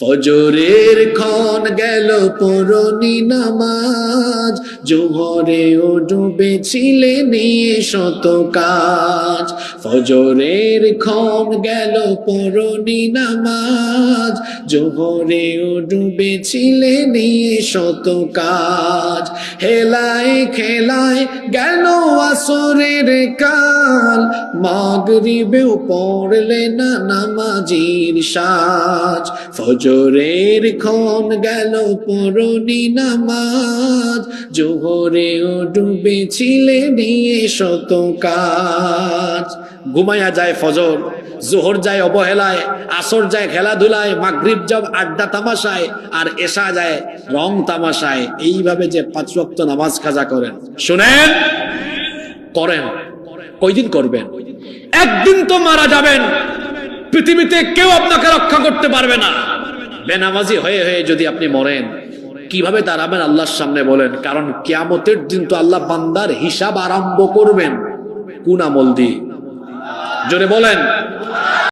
ফজরের ক্ষণ গেল পরনি নামাজ, জোহরে ও ডুবেছিলে নিয়ে শত কাজ। ফজরের ক্ষণ গেল পরনি নামাজ, জোহরে ও ডুবেছিলে নিয়ে শত কাজ। হেলায় খেলায় গেল আসরের কাল, মাগরিবেও পড়লে না নামাজির সাজ। ফজরের ক্ষণ গেল পরনি নামাজ। জোহরে ও ডুবেছিলে নিয়ে শত কাজ। ঘুমাইয়া যায় ফজর, জোহর যায় অবহেলায়, আসর যায় খেলাধুলায়, মাগরিব যাব আড্ডা তামাশায়, আর এসা যায় রং তামাশায়। এইভাবে যে পাঁচ ওয়াক্ত নামাজ খাজা করেন। শুনেন? করেন। কয়দিন করবেন? একদিন তো মারা যাবেন। পৃথিবীতে কেউ আপনাকে রক্ষা করতে পারবে না। বেনামাজি হয়ে হয়ে যদি আপনি মরেন, কীভাবে দাঁড়াবেন আল্লাহর সামনে বলেন? কারণ কেয়ামতের দিন তো আল্লাহ বান্দার হিসাব আরম্ভ করবেন। কোন আমল দিয়ে? জোরে বলেন।